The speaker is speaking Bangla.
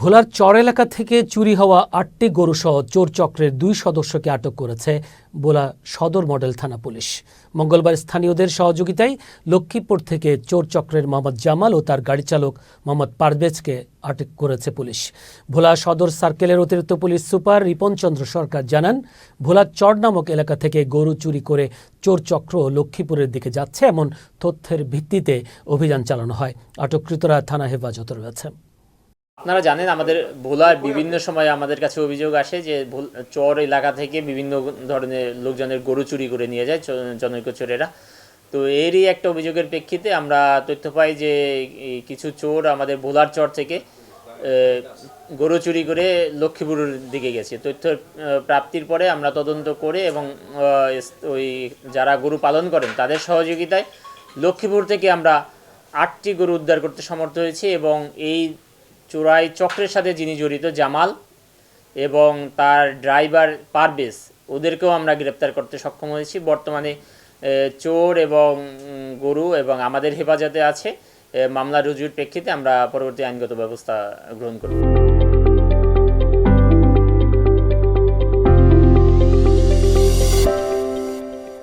ভোলার চর এলাকা থেকে চুরি হওয়া আটটি গরুসহ চোর চক্রের দুই সদস্যকে আটক করেছে ভোলা সদর মডেল থানা পুলিশ। মঙ্গলবার স্থানীয়দের সহযোগিতায় লক্ষ্মীপুর থেকে চোর চক্রের মোহাম্মদ জামাল ও তার গাড়ি চালক মোহাম্মদ পারভেজকে আটক করেছে পুলিশ। ভোলা সদর সার্কেলের অতিরিক্ত পুলিশ সুপার রিপন চন্দ্র সরকার জানান, ভোলা চর নামক এলাকা থেকে গরু চুরি করে চোর চক্র লক্ষ্মীপুরের দিকে যাচ্ছে এমন তথ্যের ভিত্তিতে অভিযান চালানো হয়। আটককৃতরা থানা হেফাজতে রয়েছে। আপনারা জানেন আমাদের ভোলার বিভিন্ন সময় আমাদের কাছে অভিযোগ আসে যে চর এলাকা থেকে বিভিন্ন ধরনের লোকজনের গরু চুরি করে নিয়ে যায় জনৈক চোরেরা। তো এরই একটা অভিযোগের প্রেক্ষিতে আমরা তথ্য পাই যে কিছু চোর আমাদের ভোলার চর থেকে গরু চুরি করে লক্ষ্মীপুরের দিকে গেছে। তথ্য প্রাপ্তির পরে আমরা তদন্ত করে এবং ওই যারা গরু পালন করেন তাদের সহযোগিতায় লক্ষ্মীপুর থেকে আমরা আটটি গরু উদ্ধার করতে সমর্থ হয়েছি এবং এই চোরাই চক্রের সাথে যিনি জড়িত, জামাল, এবং তার ড্রাইভার পারভেজ, ওদেরকেও আমরা গ্রেপ্তার করতে সক্ষম হয়েছি। বর্তমানে চোর এবং গরু এবং আমাদের হেফাজতে আছে মামলা রুজুর প্রেক্ষিতে আমরা পরবর্তী আইনগত ব্যবস্থা গ্রহণ করব।